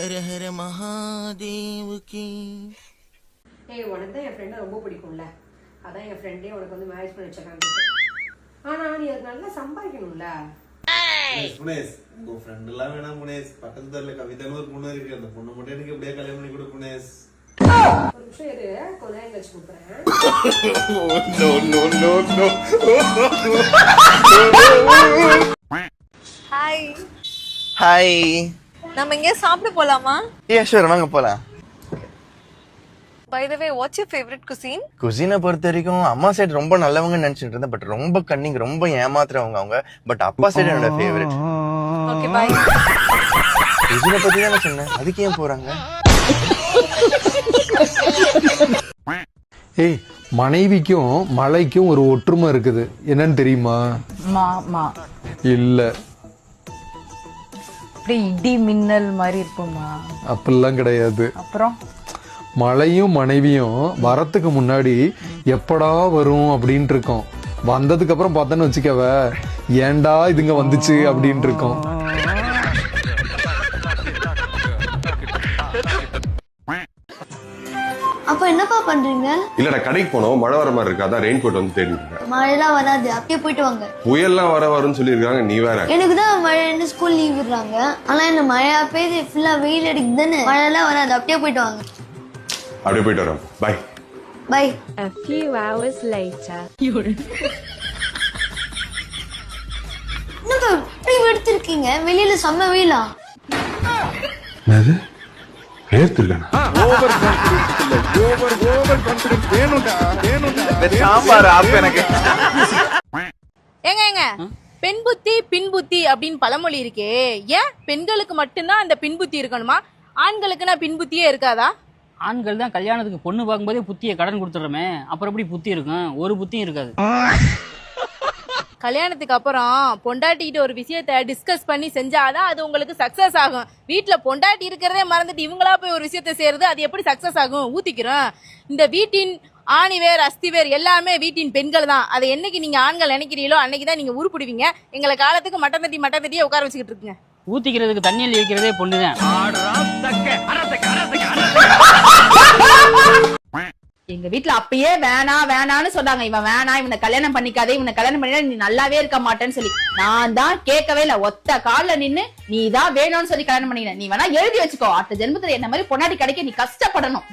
ஹர ஹர மகாதேவுக்கு. ஏய் உனக்கு தான் என் ஃப்ரெண்டை ரொம்ப பிடிக்கும்ல. அதான் என் ஃப்ரெண்டே உனக்கு வந்து மேரேஜ் பண்ணி வச்சிருக்காங்க ஆனா நீ அது நல்லா சம்பாதிக்கணும்ல. முனேஷ் உங்க ஃப்ரெண்ட் எல்லாம் வேணாம் முனேஷ் பக்கத்து தெருல கவிதான்னு ஒரு பொண்ணு இருக்கு. அந்த பொண்ணு மட்டும் எனக்கு எப்படியா கல்யாணம் பண்ணி கொடு முனேஷ் ஒரு நிமிஷம் இரு கொஞ்ச நேரம் கழிச்சு கூப்பிடுறேன் ஹாய் ஹாய் நம்ம எங்கேயா சாப்பிட போலாமா? ஏ ஷூர் வாங்க போலாம். By the way what's your favourite cuisine குசினை பொறுத்த வரைக்கும் அம்மா சைடு ரொம்ப நல்லவங்கன்னு நினைச்சிட்டு இருந்தேன் பட் ரொம்ப கன்னிங் ரொம்ப ஏமாத்துறவங்க அவங்க. பட் அப்பா சைடு என்னோட ஃபேவரட் ஓகே பை குசினை பத்தி தானே சொன்னேன். அதுக்கு ஏன் போறாங்க? ஏய் மனைவிக்கும் மலைக்கும் ஒரு ஒற்றுமை இருக்குது. என்னன்னு தெரியுமா? இல்ல. அப்படியே இடி மின்னல் மாதிரி இருக்குமா அப்படிலாம் கிடையாது. அப்புறம்? மழையும் மனைவியும் வரத்துக்கு முன்னாடி எப்படா வரும் அப்படின்ட்டு இருக்கோம். வந்ததுக்கு அப்புறம் பார்த்தோன்னு வச்சுக்கவ ஏன்டா இதுங்க வந்துச்சு அப்படின்ட்டு இருக்கோம். பண்றீங்க? இல்லடா கடைக்கு போனோம். மழை வர மாதிரி இருக்கு. அதான் ரெயின் கோட் வந்து தேடி இருக்கேன். மழைலாம் வராது. அப்படியே போயிட்டு வாங்க. புயல்லாம் வர வரும்னு சொல்லியிருக்காங்க. நீ வேற. எனக்கு தான் மழைன்னு ஸ்கூல் லீவ் விடுறாங்க. ஆனா என்ன மழையா பெய்யுது ஃபுல்லா வெயில் அடிக்குது தானே. மழைலாம் வராது. அப்படியே போயிட்டு வாங்க. அப்படியே போயிட்டு வரோம். Bye bye A few hours later. இப்படி எடுத்திருக்கீங்க? வெளியில செம்ம வெயிலா? எனக்கு ஏங்க ஏங்க பெண் புத்தி பின் புத்தி அப்படின்னு பழமொழி இருக்கே. ஏன் பெண்களுக்கு மட்டும்தான் அந்த பின் புத்தி இருக்கணுமா? ஆண்களுக்குன்னா பின் புத்தியே இருக்காதா? ஆண்கள் தான் கல்யாணத்துக்கு பொண்ணு பார்க்கும்போதே புத்தியை கடன் கொடுத்துட்றோமே. அப்புறம் எப்படி புத்தி இருக்கும்? ஒரு புத்தியும் இருக்காது. கல்யாணத்துக்கு அப்புறம் பொண்டாட்டிகிட்ட ஒரு விஷயத்த டிஸ்கஸ் பண்ணி செஞ்சாதான் அது உங்களுக்கு சக்சஸ் ஆகும். வீட்ல பொண்டாட்டி இருக்கிறதே மறந்துட்டு இவங்களா போய் ஒரு விஷயத்த செய்யறது அது எப்படி சக்சஸ் ஆகும்? ஊத்திக்கிறோம். இந்த வீட்டின் ஆணிவேர் அஸ்திவேர் எல்லாமே வீட்டின் பெண்கள் தான். அதை என்னைக்கு நீங்க ஆண்கள் நினைக்கிறீங்களோ அன்னைக்கு தான் நீங்க உருப்பிடுவீங்க. எங்களை காலத்துக்கு மட்டம் தட்டி மட்டம் தட்டியே உட்கார வச்சுக்கிட்டு இருக்குங்க. ஊத்திக்கிறதுக்கு தண்ணியில் வைக்கிறதே பொண்ணு தான் எங்க வீட்ல அப்பயே வேணாம் வேணான்னு சொன்னாங்க. இவன் வேணாம் இவனை கல்யாணம் பண்ணிக்காதே இவனை கல்யாணம் பண்ணினா நீ நல்லாவே இருக்க மாட்டேன்னு சொல்லி. நான் தான் கேட்கவே இல்ல. ஒத்த கால்ல நின்னு நீ தான் வேணும்னு சொல்லி கல்யாணம் பண்ணிக்கிற நீ வேணா எழுதி வச்சுக்கோ. அடுத்த ஜென்மத்துல என்ன மாதிரி பொண்டாட்டி கிடைக்க நீ கஷ்டப்படணும்.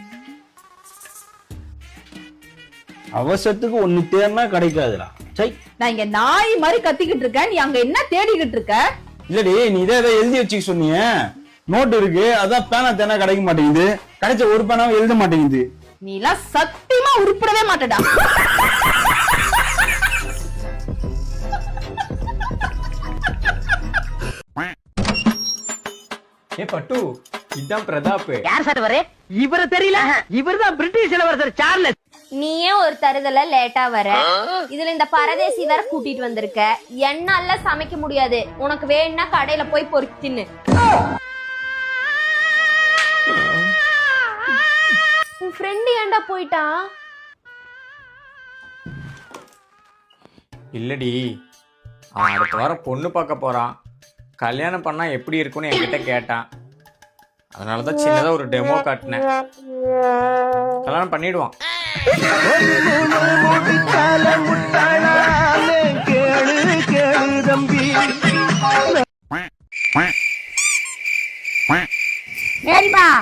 அவசரத்துக்கு ஒன்னு தேர்னா கிடைக்காதுடா. சை. நான் இங்க நாய் மாதிரி கத்திக்கிட்டு இருக்கேன். நீ அங்க என்ன தேடிக்கிட்டு இருக்க? இல்லடி நீ இதை எழுதி வச்சுக்க சொன்னீங்க நோட் இருக்கு. அதான் பேனா தேனா கிடைக்க மாட்டேங்குது. கிடைச்ச ஒரு பேனாவும் எழுத மாட்டேங்குது. நீ எல்லாம் சத்தியமா உருப்படவே மாட்டடா. ஏ பட்டு இதான் பிரதாப் யார் சார் வரே இவரு தெரியல. இவர் தான் பிரிட்டிஷ் இளவரசர் சார்லஸ். நீயே ஒரு தருதல லேட்டா வர. இதுல இந்த பரதேசி வேற கூட்டிட்டு வந்திருக்க. என்னால சமைக்க முடியாது. உனக்கு வேணும்னா கடையில போய் பொறுக்கி தின்னு உன் ஃப்ரெண்டு ஏன்டா போயிட்டான் இல்லடி. அவன் அடுத்த வாரம் பொண்ணு பார்க்க போறான். கல்யாணம் பண்ணா எப்படி இருக்கும்னு என்கிட்ட கேட்டான். அதனால தான் சின்னதா ஒரு டெமோ காட்டினேன். கல்யாணம் பண்ணிடுவான்.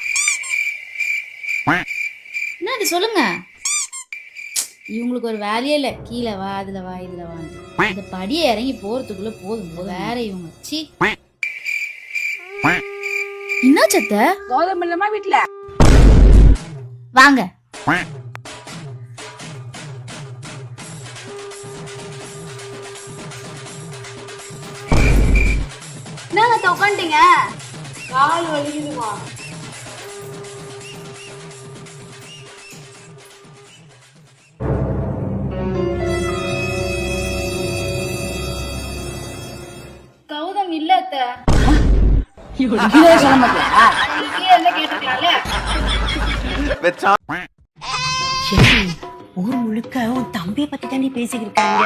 என்னடி சொல்லுங்க. இவங்களுக்கு ஒரு வேலையே இல்ல. கீழே வா அதுல வா இதுல வா. இந்த படியை இறங்கி போறதுக்குள்ள போதும். வேற இவங்க. சி என்ன சத்த? கௌதம் இல்லமா வீட்டுல வாங்க. என்னங்க உட்காந்துட்டீங்க கால் வலிக்குதுமா சொல்ல மாட்டேன் ஊர் முழுக்க உன் தம்பியை பத்தி தானே பேசிக்கிட்டு இருக்காங்க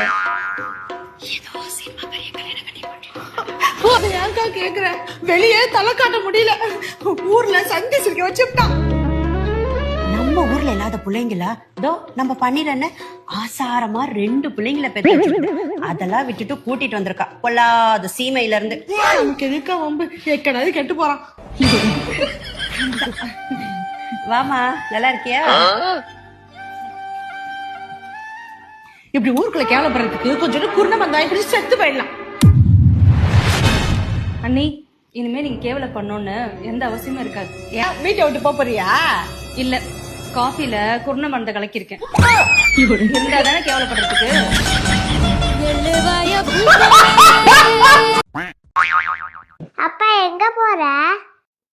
அதை ஏன்க்கா கேக்குற வெளியே தலை காட்ட முடியல. ஊர்ல சந்தி சிரிக்க வச்சுட்டான். நம்ம ஊர்ல இல்லாத பிள்ளைங்கள? இதோ நம்ம பண்ணிடுறேன்னு ஆசாரமா ரெண்டு பிள்ளைங்கள பெற்று. அதெல்லாம் விட்டுட்டு கூட்டிட்டு வந்திருக்கா. பொல்லாத சீமையில இருந்து நமக்கு எதுக்கா வம்பு? எக்கடாவது கெட்டு போறான். வாமா நல்லா இருக்கியா? இப்படி ஊருக்குள்ள கேவலப்படுறதுக்கு கொஞ்சம் குருண வந்தா இப்படி செத்து போயிடலாம். அண்ணி இனிமே நீங்க கேவலப்படணும்னு எந்த அவசியமும் இருக்காது. ஏன் வீட்டை விட்டு போறியா? இல்ல. காஃபில குருண மருந்த கலக்கியிருக்கேன். இருந்தா தானே கேவலப்படுறதுக்கு. அப்பா எங்க போற?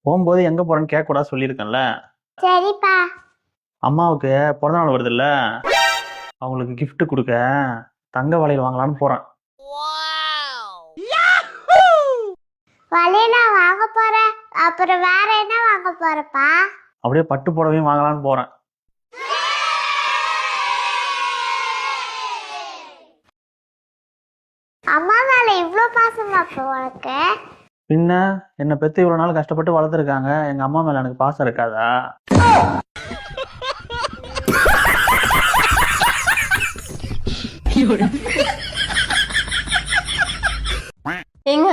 போகும்போது எங்க போறேன்னு கேட்க கூடாது சொல்லியிருக்கேன்ல. சரிப்பா. அம்மாவுக்கு பிறந்த நாள் வருதுல்ல. அவங்களுக்கு gift கொடுக்க தங்க வளையல் வாங்கலாம்னு போறேன். வளையல வாங்க போற அப்புறம் வேற என்ன வாங்க போறப்பா? அப்படியே பட்டு புடவையும் வாங்கலாம்னு போறேன். அம்மா மேல இவ்ளோ பாசமா உனக்கு? பின்ன என்னை பெத்து இவ்வளவு நாள் கஷ்டப்பட்டு வளர்த்துருக்காங்க. எங்க அம்மா மேல எனக்கு பாசம் இருக்காதா? ஏங்க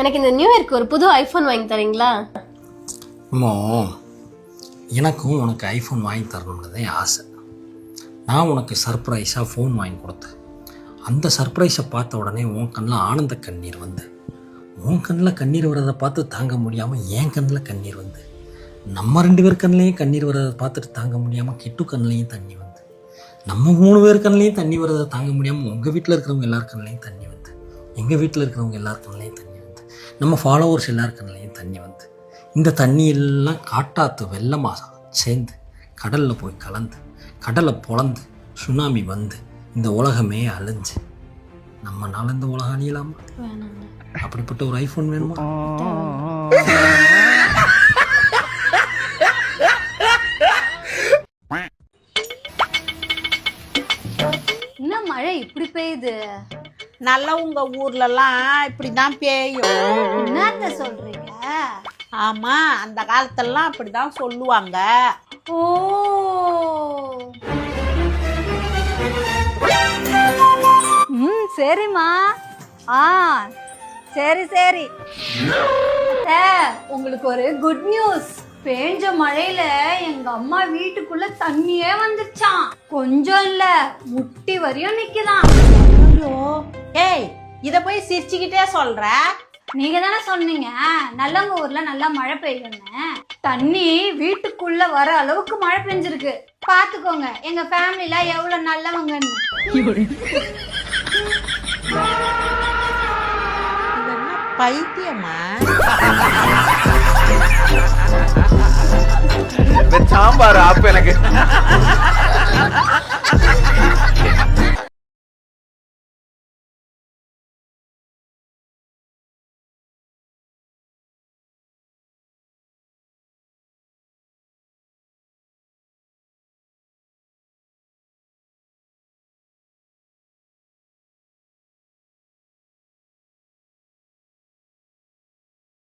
எனக்கு இந்த நியூ இயர்க்கு ஒரு புது ஐபோன் வாங்கி தரீங்களா? அம்மா எனக்கும் உனக்கு ஐஃபோன் வாங்கி தரணும்னு தான் ஆசை. நான் உனக்கு சர்ப்ரைஸாக ஃபோன் வாங்கி கொடுத்தேன். அந்த சர்ப்ரைஸை பார்த்த உடனே உன் கண்ணில் ஆனந்த கண்ணீர் வந்து. உன் கண்ணில் கண்ணீர் வர்றதை பார்த்து தாங்க முடியாமல் என் கண்ணில் கண்ணீர் வந்து. நம்ம ரெண்டு பேர் கண்ணிலையும் கண்ணீர் வர்றதை பார்த்துட்டு தாங்க முடியாமல் கிட்டு கண்ணிலையும் தண்ணி வந்து. நம்ம மூணு பேர் கண்ணிலையும் தண்ணி வர்றதை தாங்க முடியாமல் உங்கள் வீட்டில் இருக்கிறவங்க எல்லார் கண்ணிலையும் தண்ணி வந்து. எங்கள் வீட்டில் இருக்கிறவங்க எல்லார் கண்ணிலையும் தண்ணி வந்து. நம்ம ஃபாலோவர்ஸ் எல்லார் கண்ணிலையும் தண்ணி வந்து. இந்த தண்ணி எல்லாம் காட்டாத்து வெள்ளமாக சேர்ந்து கடலில் போய் கலந்து கடலை பொளந்து சுனாமி வந்து இந்த உலகமே அழிஞ்சு. நம்மனால இந்த உலகம் அழியலாமா? அப்படிப்பட்ட ஒரு ஐஃபோன் வேணுமா? என்ன மழை இப்படி பெய்யுது? நல்லா உங்க ஊர்ல எல்லாம் இப்படிதான் பேயும் என்னத்த சொல்றீங்க? ஆமா அந்த காலத்தெல்லாம் அப்படிதான் சொல்லுவாங்க. ஓ. ம் சரிம்மா. ஆ சரி சரி. உங்களுக்கு ஒரு குட் நியூஸ் பேஞ்ச மழையில எங்க அம்மா வீட்டுக்குள்ள தண்ணியே வந்துச்சாம் கொஞ்சம் இல்ல முட்டி வரையும் நிக்குதாம். ஐயோ. ஏய் இத போய் சிரிச்சுக்கிட்டே சொல்ற? நீங்க தானே சொன்னீங்க? நல்லவங்க ஊர்ல நல்லா மழை பெய்யும்னு தண்ணி வீட்டுக்குள்ள வர அளவுக்கு மழை பெஞ்சிருக்கு. பாத்துக்கோங்க எங்க ஃபேமிலில எவ்வளவு நல்லவங்கன்னு. பைத்தியமா? சாம்பார் ஆப்பு எனக்கு.